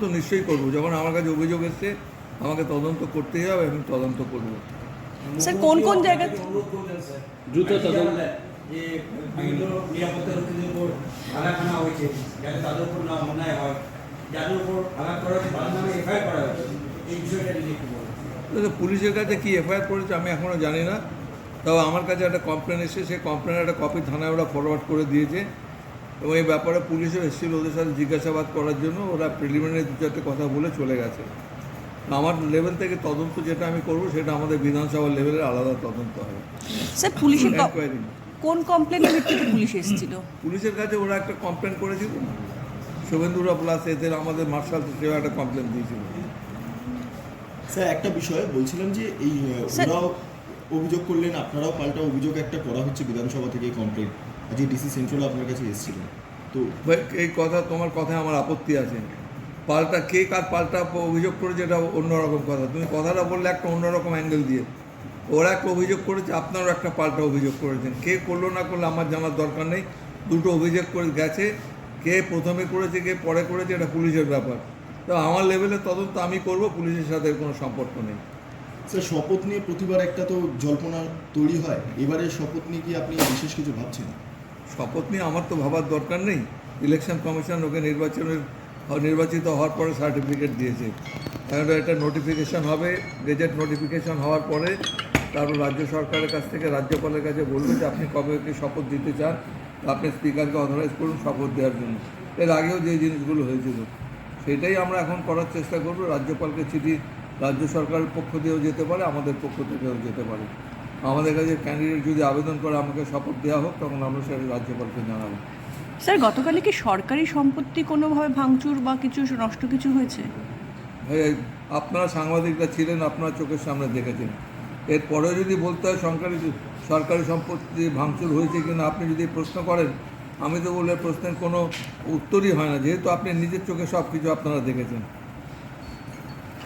তো নিশ্চয়ই করব। যখন আমার কাছে অভিযোগ এসছে আমাকে তদন্ত করতেই হবে আমি তদন্ত করব। স্যার কোন কোন স্যার দ্রুত তদন্ত। যে বিভিন্ন নিরাপত্তা রক্ষীদের উপর হয়েছে যাতে তাদের উপর না অন্যায় হয় যাদের উপর করা হয়েছে তাদের নামে এফআইআর করা হয়েছে। এই বিষয়টা নিয়ে একটু বলুন তো পুলিশের কাছে কি এফআইআর করেছে আমি এখনও জানি না। তবে আমার কাছে একটা কমপ্লেন এসেছে সেই কমপ্লেনের একটা কপি থানায় ওরা ফরওয়ার্ড করে দিয়েছে। এবং এই ব্যাপারে পুলিশও এসেছিল ওদের সাথে জিজ্ঞাসাবাদ করার জন্য। ওরা প্রিলিমিনারি দু চারটে কথা বলে চলে গেছে। আমার লেভেল থেকে তদন্ত যেটা আমি করব সেটা আমাদের বিধানসভা লেভেলের আলাদা তদন্ত হবে। স্যার পুলিশের কোন কমপ্লেনের ভিত্তিতে পুলিশ এসেছিল? পুলিশের কাছে ওরা একটা কমপ্লেন করেছিল। শুভেন্দুরা প্লাস এদের আমাদের মার্শাল সেও একটা কমপ্লেন দিয়েছিল। স্যার একটা বিষয় বলছিলাম যে এই ওরাও অভিযোগ করলেন আপনারাও পাল্টা অভিযোগ একটা করা হচ্ছে বিধানসভা থেকে কমপ্লেন আজকে ডিসি সেন্ট্রাল আপনার কাছে এসেছিলেন। তো ভাই এই কথা তোমার কথায় আমার আপত্তি আছে। পাল্টা কে কার পাল্টা অভিযোগ করেছে এটা অন্যরকম কথা। তুমি কথাটা বললে একটা অন্যরকম অ্যাঙ্গেল দিয়ে। ওরা একটা অভিযোগ করেছে আপনারও একটা পাল্টা অভিযোগ করেছেন। কে করল না করলে আমার জানার দরকার নেই। দুটো অভিযোগ করে গেছে। কে প্রথমে করেছে কে পরে করেছে এটা পুলিশের ব্যাপার। তো আমার লেভেলে তদন্ত আমি করব পুলিশের সাথে কোনো সম্পর্ক নেই। স্যার শপথ নিয়ে প্রতিবার একটা তো জল্পনা তৈরি হয়। এবারে শপথ নিয়ে কি আপনি বিশেষ কিছু ভাবছেন? শপথ নিয়ে আমার তো ভাবার দরকার নেই। ইলেকশন কমিশন ওকে নির্বাচনের, নির্বাচিত হওয়ার পরে সার্টিফিকেট দিয়েছে। এখন একটা নোটিফিকেশন হবে। গেজেট নোটিফিকেশন হওয়ার পরে তারপর রাজ্য সরকারের কাছ থেকে রাজ্যপালের কাছে বলবে যে, আপনি কবে কি শপথ দিতে চান? আপনি স্পিকারকে অথরাইজ করুন শপথ দেওয়ার জন্য। এর আগেও যে জিনিসগুলো হয়েছিল, সেটাই আমরা এখন করার চেষ্টা করব। রাজ্যপালকে চিঠি রাজ্য সরকারের পক্ষ দিয়েও যেতে পারে, আমাদের পক্ষ থেকেও যেতে পারে। আমাদের কাছে ক্যান্ডিডেট যদি আবেদন করে আমাকে শপথ দেওয়া হোক তখন আমরা সেটা রাজ্যপালকে জানাব। স্যার গতকালে কি সরকারি সম্পত্তি কোনোভাবে ভাঙচুর বা কিছু নষ্ট কিছু হয়েছে? আপনারা সাংবাদিকরা ছিলেন আপনারা চোখের সামনে দেখেছেন। এরপরেও যদি বলতে হয় সরকারি সরকারি সম্পত্তি ভাঙচুর হয়েছে কিনা আপনি যদি প্রশ্ন করেন আমি তো বলে প্রশ্নের কোনো উত্তরই হয় না। যেহেতু আপনি নিজের চোখে সব কিছু আপনারা দেখেছেন।